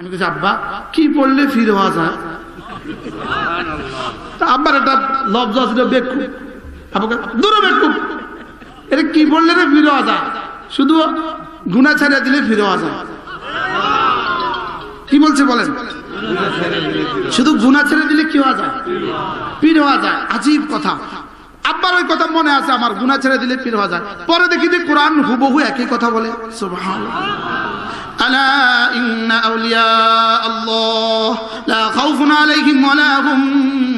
আমি বলছি আব্বা, কি পড়লে ফির হওয়া যায়? আব্বার একটা লব্জ ছিল বেক্ষু আব্বাকে দূরে বেক্ষু এটা কি পড়লে রে ফিরে হওয়া যায়? শুধু গুণা ছাড়িয়ে দিলে ফিরে হওয়া যায়। কি বলছে বলেন? শুধু গুণা ছেড়ে দিলে কি হওয়া যায়? পীর হওয়া যায়। আজীব কথা। আব্বার ওই কথা মনে আছে আমার গুণা ছেড়ে দিলে পীর হওয়া যায় পরে দেখি যে কোরআন হুবহু একই কথা বলে সুবহানাল্লাহ ألا إن أولياء الله لا خوف عليهم ولا هم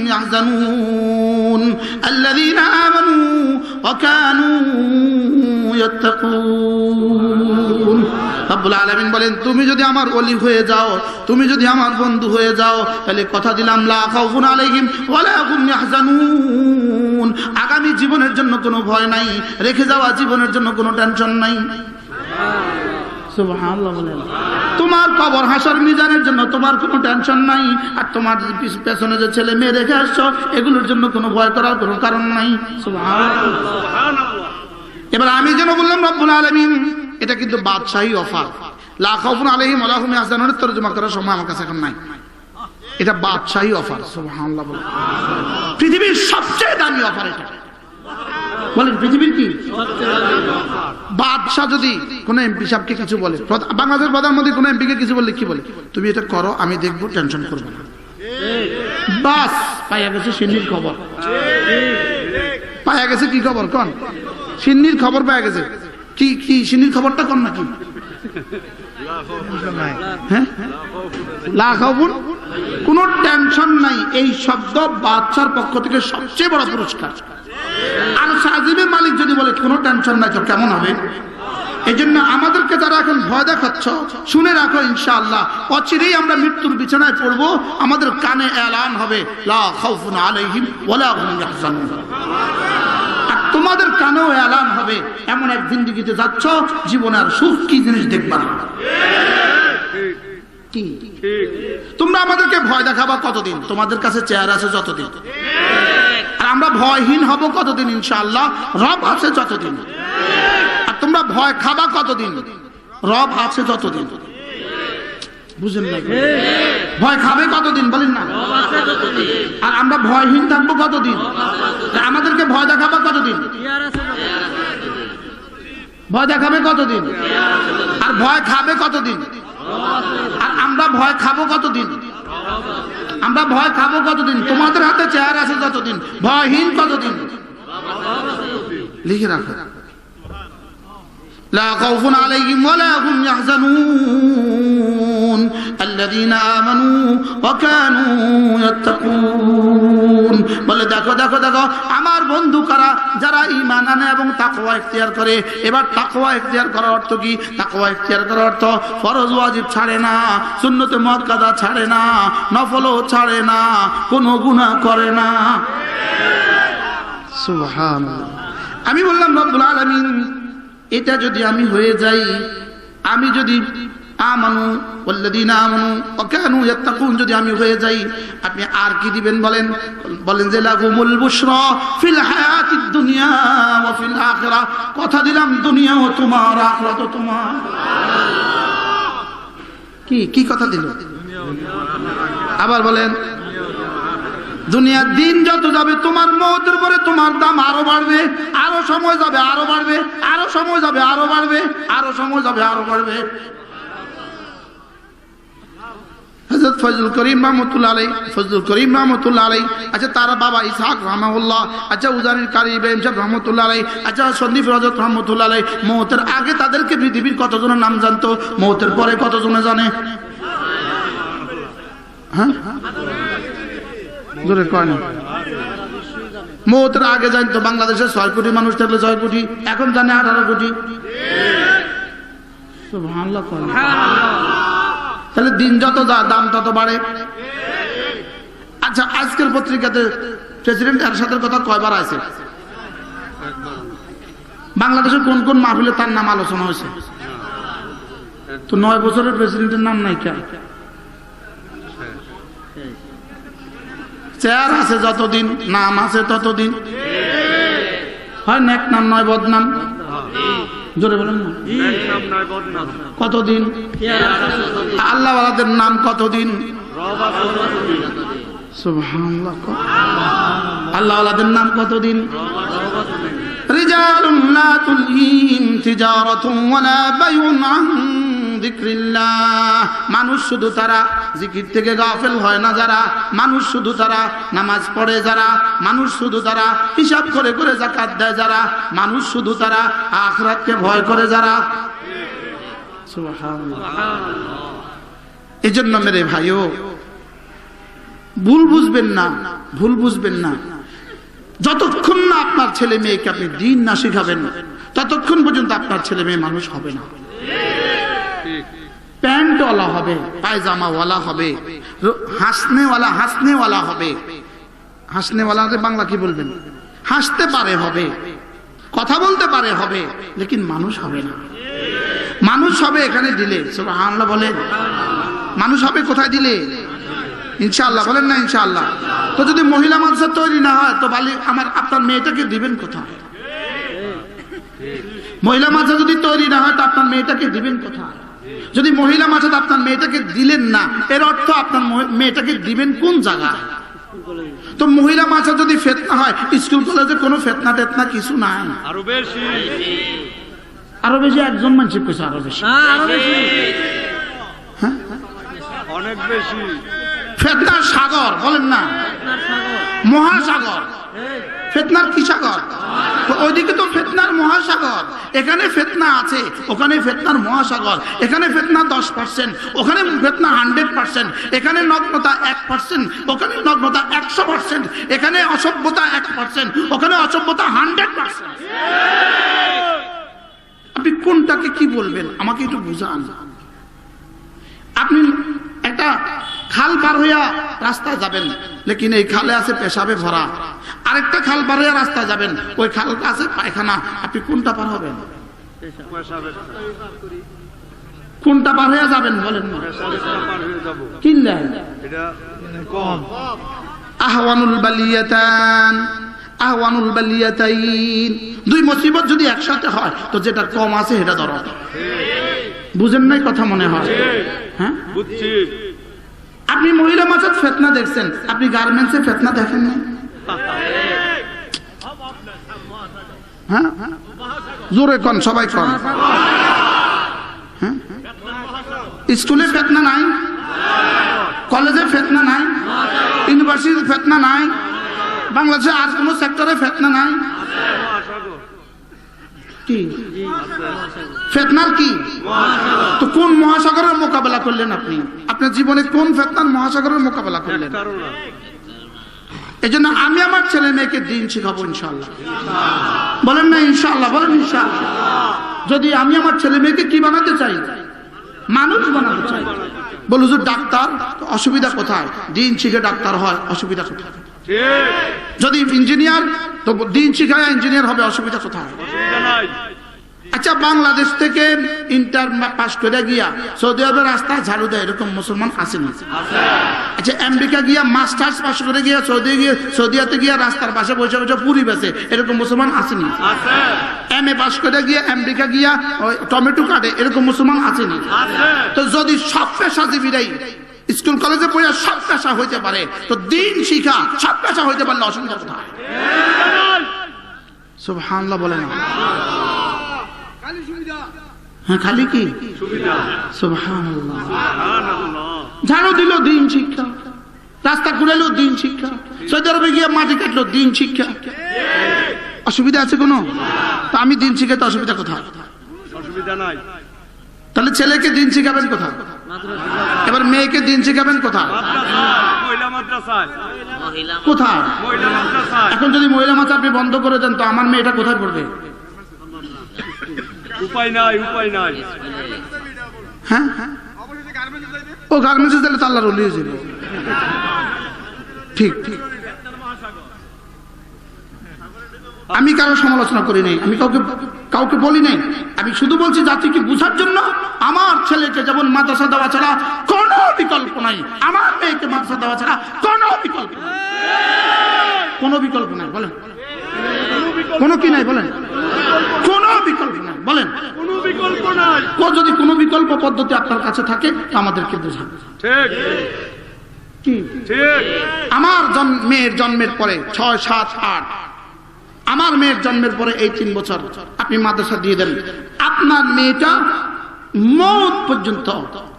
يحزنون الذين آمنوا وكانوا يتقون রব্বুল আলামিন বলেন তুমি যদি আমার ওলি হয়ে যাও তুমি যদি আমার বন্ধু হয়ে যাও তাহলে কথা দিলাম লা খাউফুন আলাইহিম ওয়ালা হুম ইয়াহজানুন আগামী জীবনের জন্য কোনো ভয় নাই। রেখে যাওয়া জীবনের জন্য কোনো টেনশন নাই। তোমার কবর হাসার মিজানের জন্য তোমার কোনো টেনশন নাই। আর তোমার পেছনে যে ছেলে মেয়ে রেখে আসছো, এগুলোর জন্য কোনো ভয় করার কোনো কারণ নাই। এবার আমি যেন বললাম, রব্বুল আলমিন। এটা কিন্তু বাদশাহী অফার। লাখাউফুন আলহিম আলাহুম হাসানের তর্জমা করার সময় আমার কাছে এখন নাই। এটা বাদশাহী অফার পৃথিবীর সবচেয়ে দামি অফার এটা। বলেন পৃথিবীর কি? বাদশাহ যদি কোন এমপি সাহেবকে কিছু বলে বাংলাদেশের প্রধানমন্ত্রী কোন এমপি কে কিছু বললে কি বলে? তুমি এটা করো আমি দেখব টেনশন করব না। বাস পাইয়া গেছে সিন্নির খবর। পাইয়া গেছে কি খবর কন? সিন্নির খবর পাইয়া গেছে। কি কি সিন্নির খবরটা কন নাকি? হ্যাঁ? লাখাবুন কোন টেনশন নাই, এই শব্দ বাচ্চার পক্ষ থেকে সবচেয়ে বড় পুরস্কার। আর সাজিবের মালিক যদি বলে, কোনো টেনশন নাই, তো কেমন হবে? এই জন্য আমাদেরকে যারা এখন ভয় দেখাচ্ছ, শুনে রাখো ইনশাআল্লাহ। অচিরেই আমরা মৃত্যুর বিছানায় পড়ব, আমাদের কানে এলান হবে আর তোমাদের কানেও এলান হবে, এমন এক জিন্দিগিতে যাচ্ছ, জীবনে আর সুখ কি জিনিস দেখবা না। কি? তোমরা আমাদেরকে ভয় দেখাবা কতদিন? তোমাদের কাছে চেয়ার আছে যতদিন? আর আমরা ভয়হীন হব কতদিন ইনশাআল্লাহ? রব আছে যতদিন। আর তোমরা ভয় খাবা কতদিন? রব আছে যতদিন। বুঝেন না ভয় খাবে কতদিন? বলেন না। আর আমরা ভয়হীন থাকব কতদিন? আমাদেরকে ভয় দেখাবা কতদিন? ভয় দেখাবে কতদিন? আর ভয় খাবে কতদিন? আর আমরা ভয় খাবো কতদিন আমরা ভয় খাবো কতদিন তোমাদের হাতে চেয়ার আছে যতদিন ভয়হীন কতদিন লিখে রাখো لا خوف عليهم ولا هم يحزنون الذين آمنوا وكانوا يتقون বলে দেখো দেখো দেখো। আমার বন্ধু কারা? যারা ঈমান আনে এবং তাকোয়া ইখতিয়ার করে। এবার তাকোয়া ইখতিয়ার করার অর্থ কি? তাকওয়া ইখতিয়ার করার অর্থ ফরজ ওয়াজিব ছাড়ে না সুন্নতে মুআক্কাদা ছাড়ে না নফলও ছাড়ে না কোনো গুনাহ করে না। আমি বললাম রব্বুল আলামিন এটা যদি আমি হয়ে যাই আমি যদি যদি আমি হয়ে যাই, আপনি আর কি দিবেন বলেন? বলেন যে ফিল দুনিয়া ফিল কথা দিলাম দুনিয়াও তোমার তোমার। কি কথা দিল? আবার বলেন, দুনিয়ার দিন যত যাবে, তোমার মতের পরে তোমার দাম আরও বাড়বে, আরও সময় যাবে, আরও বাড়বে, আরও সময় যাবে, আরও বাড়বে, আরও সময় যাবে, আরও বাড়বে। হযরত ফজল করিম রহমতুল্লাহ আলাই ফজল করিম রহমতুল্লাহ আলাই আচ্ছা তারা বাবা ইসহাক রহমাউল্লাহ আচ্ছা উজানির কারি ইব্রাহিম সাহেব রহমতুল্লাহ আলাই আচ্ছা সন্দীপ রজত রহমতুল্লাহ আলাই মৌতের আগে তাদেরকে পৃথিবীর কতজনের নাম জানতো? মৌতের পরে কতজনে জানে? হ্যাঁ? কয় না। মৌতের আগে জানতো বাংলাদেশে ছয় কোটি মানুষ থাকলে ছয় কোটি, এখন জানে আঠারো কোটি। না। তাহলে দিন যত যা, দাম তত বাড়ে। আচ্ছা আজকের পত্রিকাতে প্রেসিডেন্ট এরশাদের কথা কয়বার আছে? বাংলাদেশের কোন কোন মাহফিলে তার নাম আলোচনা হয়েছে? তো নয় বছরের প্রেসিডেন্টের নাম নাই কেন? চেয়ার আছে যতদিন, নাম আছে ততদিন। হয় নেক নাম, নয় বদনাম। জোরে বলেন না। কতদিন? আল্লাহ আলাদের নাম কতদিন? আল্লাহ আলাদের নাম কতদিন? রিজাল লা তুলহিম তিজারাতুন ওয়ালা বাইউন আন মানুষ শুধু তারা জিকির থেকে গাফেল হয় না যারা। মানুষ শুধু তারা নামাজ পড়ে যারা। মানুষ শুধু তারা হিসাব করে করে জাকাত দেয় যারা। মানুষ শুধু তারা আখরাতকে ভয় করে যারা। এই জন্য মেরে ভাইও, ভুল বুঝবেন না, ভুল বুঝবেন না। যতক্ষণ না আপনার ছেলে মেয়েকে আপনি দিন না শিখাবেন, ততক্ষণ পর্যন্ত আপনার ছেলে মেয়ে মানুষ হবে না। প্যান্টওয়ালা হবে, পায়জামাওয়ালা হবে হাসনেওয়ালা হাসনেওয়ালা হবে। হাসনেওয়ালা বাংলা কি বলবেন? হাসতে পারে হবে, কথা বলতে পারে হবে, লেকিন মানুষ হবে না। মানুষ হবে এখানে দিলে আল্লাহ বলেন। মানুষ হবে কোথায় দিলে? ইনশাআল্লাহ, বলেন না ইনশাআল্লাহ। তো যদি মহিলা মানুষের তৈরি না হয়, তো বালি আমার, আপনার মেয়েটাকে দিবেন কোথায়? মহিলা মাঝে যদি তৈরি না হয়, তো আপনার মেয়েটাকে দিবেন কোথায়? যদি মহিলা মাঝে আপনার মেয়েটাকে দিলেন না এর অর্থ আপনার মেয়েটাকে দিবেন কোন জায়গায় তো মহিলা মাঝে যদি ফেতনা হয় স্কুল কলেজে কোনো ফেতনা টেতনা কিছু নাই। আরও বেশি। আরও বেশি একজন মানুষ কইছে আরও বেশি। হ্যাঁ? অনেক বেশি। ফেতনার সাগর বলেন না। মহাসাগর। ফেতনার কি সাগর? তো ওইদিকে তো ফেতনার মহাসাগর এখানে ফেতনা আছে, ওখানে ফেতনার মহাসাগর, এখানে ফেতনা দশ পার্সেন্ট ওখানে ফেতনা হান্ড্রেড পার্সেন্ট এখানে নগ্নতা এক পার্সেন্ট ওখানে নগ্নতা একশো পার্সেন্ট এখানে অসভ্যতা এক পার্সেন্ট ওখানে অসভ্যতা হান্ড্রেড পার্সেন্ট আপনি কোনটাকে কি বলবেন? আমাকে একটু বুঝান। আপনি একটা খাল পার হইয়া রাস্তায় যাবেন, লেকিন এই খালে আছে পেশাবে ভরা। আরেকটা খাল পার হইয়া রাস্তায় যাবেন, ওই খালটা আছে পায়খানা। আপনি কোনটা পার হবেন? কোনটা পার হইয়া যাবেন বলেন কিনলেন? আহওয়ানুল বালিয়াতান, আহওয়ানুল বালিয়াতাইন। দুই মুসিবত যদি একসাথে হয়, তো যেটা কম আছে সেটা ধরো। বুঝেন নাই কথা মনে হয়? হ্যাঁ? বুঝছি। আপনি মহিলা মাছের ফেতনা দেখছেন। আপনি গার্মেন্টসে ফেতনা দেখেন না হ্যাঁ? জোরে কন, সবাই কন। হ্যাঁ? স্কুলে ফেতনা নাই? কলেজে ফেতনা নাই? ইউনিভার্সিটিতে ফেতনা নাই? বাংলাদেশে আর কোনো সেক্টরে ফেতনা নাই? কি? ফেতনার কি? তো কোন মহাসাগরের মোকাবেলা করলেন আপনি? আপনার জীবনে কোন ফেতনার মহাসাগরের মোকাবেলা করলেন? এই জন্য আমি আমার ছেলে মেয়েকে দিন শিখাবো ইনশাল্লাহ বলেন না ইনশাল্লাহ বলেন ইনশাল্লাহ যদি আমি আমার ছেলে মেয়েকে কি বানাতে চাই? মানুষ বানাতে চাই। বলু যে ডাক্তার অসুবিধা কোথায়? দিন শিখে ডাক্তার হয় অসুবিধা কোথায়? যদি ইঞ্জিনিয়ার তো দিন শিখায় ইঞ্জিনিয়ার হবে অসুবিধা কোথায়? আচ্ছা বাংলাদেশ থেকে ইন্টার পাস করে গিয়া সৌদি আরবের রাস্তায় ঝাড়ু দেয়, এরকম মুসলমান আসেনি আচ্ছা আমেরিকা গিয়া মাস্টার্স পাস করে গিয়া সৌদি গিয়ে সৌদিয়াতে গিয়া রাস্তার পাশে বসে বসে পুরি বেছে, এরকম মুসলমান আছে এম এ পাস করে গিয়া আমেরিকা গিয়া টমেটো কাটে, এরকম মুসলমান আছে তো যদি সব পেশাজীবীরাই স্কুল, কলেজে পড়ে সব পেশা হইতে পারে, তো দিন শিখা সব পেশা হইতে পারলে অসুবিধা কোথায় সুবহানাল্লাহ বলে না। হ্যাঁ খালি কি? ঝাড়ু দিল দিন শিক্ষা। রাস্তা ঘুরাইলো দিন শিক্ষা। সৌদি আরবে গিয়ে মাটি কাটলো দিন শিক্ষা। অসুবিধা আছে কোনো? তা আমি দিন শিখাতে অসুবিধা কোথায়? অসুবিধা নাই। তাহলে ছেলেকে দিন শিখাবেন কোথায়? এবার মেয়েকে দিন শিখাবেন কোথায়? কোথায়? এখন যদি মহিলা মাছ আপনি বন্ধ করে দেন তো আমার মেয়েটা কোথায় পড়বে? উপায় নাই উপায় নাই। হ্যাঁ? ও গার্মেন্টসে দিলে তো আল্লাহর উলিয়ে যাবে ঠিক ঠিক। আমি কারও সমালোচনা করি নাই, আমি কাউকে কাউকে বলি নাই। আমি শুধু বলছি জাতিকে বুঝার জন্য আমার ছেলেকে যেমন মাদ্রাসা দেওয়া ছাড়া কোনো বিকল্প নাই, আমার মেয়েকে মাদ্রাসা দেওয়া ছাড়া কোনো বিকল্প কোনো বিকল্প নাই, বলেন। কোনো কি নাই, বলেন। কোনো বিকল্প নাই। বলেন। যদি কোনো বিকল্প পদ্ধতি আপনার কাছে থাকে আমাদেরকে বোঝান। কি? ঠিক। আমার মেয়ের জন্মের পরে ছয় সাত আট। আমার মেয়ের জন্মের পরে এই তিন বছর আপনি মাদ্রাসা দিয়ে দেন। আপনার মেয়েটা মত পর্যন্ত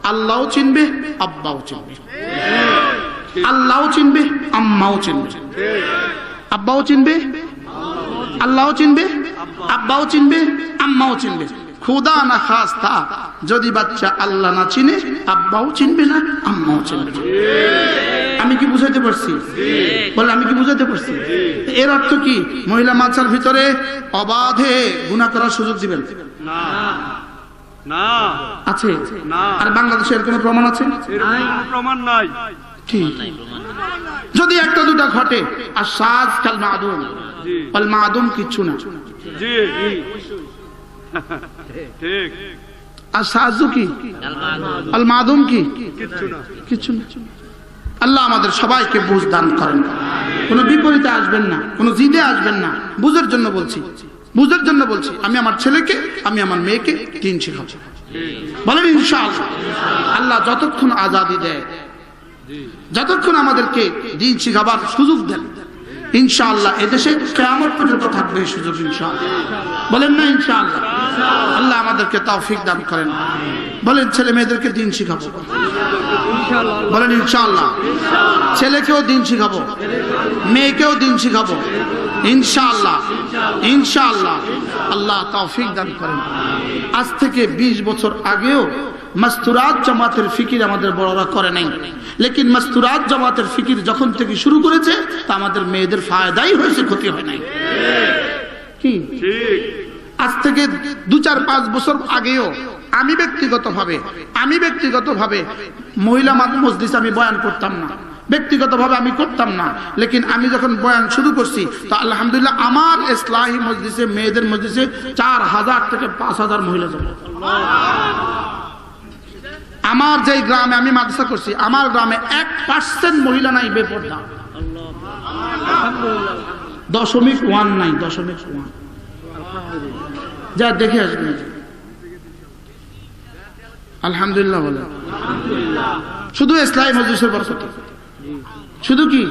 আল্লাহও চিনবে আব্বাও চিনবে। আল্লাহও চিনবে আম্মাও চিনবে। আব্বাও চিনবে আল্লাহও চিনবে। আব্বাও চিনবে আম্মাও চিনবে। খুদা না খাস্তা যদি বাচ্চা আল্লাহ না চিনে আব্বাও চিনবে না আম্মাও চিনবে আমি কি বুঝাইতে পারছি? বলে আমি কি বুঝাইতে পারছি? এর অর্থ কি? মহিলা মাছার ভিতরে অবাধে গুণা করার সুযোগ দিবেন। আছে। আর বাংলাদেশের কোনো প্রমাণ আছে? প্রমাণ নাই। যদি একটা দুটা ঘটে আর সাজ কাল মাদুম। জি। কাল মাদুম কিচ্ছু না। জি জি। ঠিক। আর সাহায্য কি? আল মাদুম। কি? কিচ্ছু না। আল্লাহ আমাদের সবাইকে বুঝ দান করেন। কোনো বিপরীতে আসবেন না কোনো জিদে আসবেন না। বুঝের জন্য বলছি। বুঝের জন্য বলছি আমি আমার ছেলেকে আমি আমার মেয়েকে দিন শেখাবো। বলেন ইনশাআল্লাহ। আল্লাহ যতক্ষণ আজাদি দেয় যতক্ষণ আমাদেরকে দিন শিখাবার সুযোগ দেন, ইনশাআল্লাহ এদেশে কেমন পর্যন্ত থাকবে এই সুযোগ, ইনশাআল্লাহ। বলেন না, ইনশাআল্লাহ। আল্লাহ আমাদেরকে তৌফিক দান করেন। বলেন, ছেলে মেয়েদেরকে দিন শিখাবো। বলেন, ইনশাআল্লাহ। ছেলেকেও দিন শিখাবো। মেয়েকেও দিন শিখাবো। ইনশাআল্লাহ। ইনশাআল্লাহ। আল্লাহ তৌফিক দান করেন। আজ থেকে ২০ বছর আগেও মাস্তুরাত জামাতের ফিকির আমাদের বড়রা করে নাই। লেকিন মাস্তুরাত জামাতের ফিকির যখন থেকে শুরু করেছে তা আমাদের মেয়েদের ফায়দাই হয়েছে ক্ষতি হয় নাই। কি? আজ থেকে দু চার পাঁচ বছর আগেও আমি ব্যক্তিগতভাবে আমি ব্যক্তিগতভাবে মহিলা মাদ মসজিদ আমি বয়ান করতাম না। ব্যক্তিগতভাবে আমি করতাম না। লেকিন আমি যখন বয়ান শুরু করছি, তো আলহামদুলিল্লাহ আমার ইসলাহী মসজিদে, মেয়েদের মসজিদে চার হাজার থেকে পাঁচ হাজার মহিলা জমা আমার যেই গ্রামে আমি মাদ্রাসা করছি, আমার গ্রামে এক পার্সেন্ট মহিলা নাই বেপর্দা। দশমিক ওয়ান নাই, দশমিক ওয়ান। যা দেখে আসবেন। আলহামদুলিল্লাহ বলে শুধু ইসলামী মজলিসের বরকত। শুধু কি।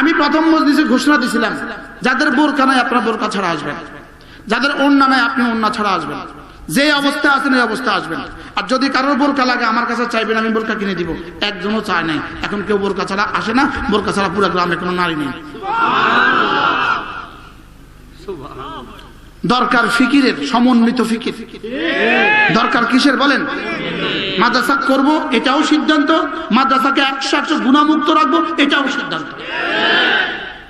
আমি প্রথম মজলিসে ঘোষণা দিছিলাম, যাদের বোরকা নাই আপনারা বোরকা ছাড়া আসবেন যাদের অন্যা নাই আপনি অন্যা ছাড়া আসবেন যে অবস্থা আছেন এই অবস্থা আসবেন আর যদি কারোর বোরকা লাগে, আমার কাছে চাইবেন, আমি বোরকা কিনে দিব একজনও চায় নাই এখন কেউ বোরকা ছাড়া আসে না বোরকা ছাড়া পুরো গ্রামে কোনো নারী নেই। দরকার ফিকিরের, সমন্বিত ফিকির। দরকার কিসের বলেন? মাদ্রাসা করব, এটাও সিদ্ধান্ত। মাদ্রাসাকে একশো একশো গুণামুক্ত রাখব, এটাও সিদ্ধান্ত।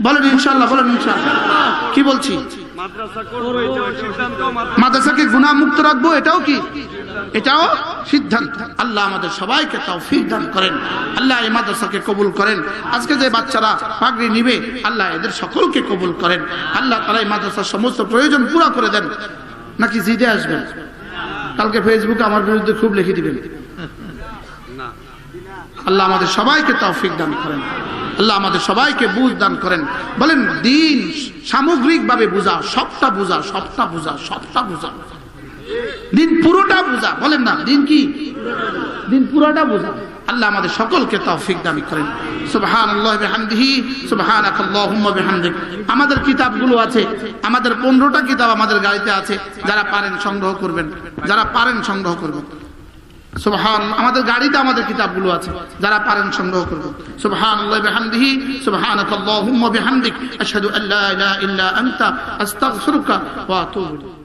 বলেন ইনশাল্লাহ বলেন ইনশাল্লাহ কি বলছি? সিদ্ধান্ত মাদ্রাসাকে গুণামুক্ত রাখব এটাও কি? এটাও সিদ্ধান্ত। আল্লাহ আমাদের সবাইকে তৌফিক দান করেন। আল্লাহ এই মাদ্রাসাকে কবুল করেন। আজকে যে বাচ্চারা পাগড়ি নিবে আল্লাহ এদের সকলকে কবুল করেন। আল্লাহ তালা এই মাদ্রাসার সমস্ত প্রয়োজন পুরা করে দেন। নাকি জিদে আসবেন কালকে ফেসবুকে আমার বিরুদ্ধে খুব লিখে দিবেন। আল্লাহ আমাদের সবাইকে তৌফিক দান করেন। আল্লাহ আমাদের সবাইকে বুঝ দান করেন। বলেন, দিন সামগ্রিকভাবে বুঝা, সবটা বুঝা সবটা বুঝা সবটা বুঝা। দিন পুরোটা বুঝা, বলেন না, দিন কি? দিন পুরোটা বুঝা। আল্লাহ আমাদের সকলকে তৌফিক দামি করেন। সুবহানাল্লাহ সুবহানাকাল্লাহুম্মা বিহামদিক। আমাদের কিতাবগুলো আছে, আমাদের 15টা কিতাব আমাদের গাড়িতে আছে, যারা পারেন সংগ্রহ করবেন, যারা পারেন সংগ্রহ করবেন। সুবহান আমাদের গাড়িতে আমাদের কিতাবগুলো আছে, যারা পারেন সংগ্রহ করবে সুবহানাল্লাহ বিহামদিহি, সুবহানাকাল্লাহুম্মা বিহামদিক, আশহাদু আল্লা ইলাহা ইল্লা আনতা, আস্তাগফিরুকা ওয়া আতুবু ইলাইক।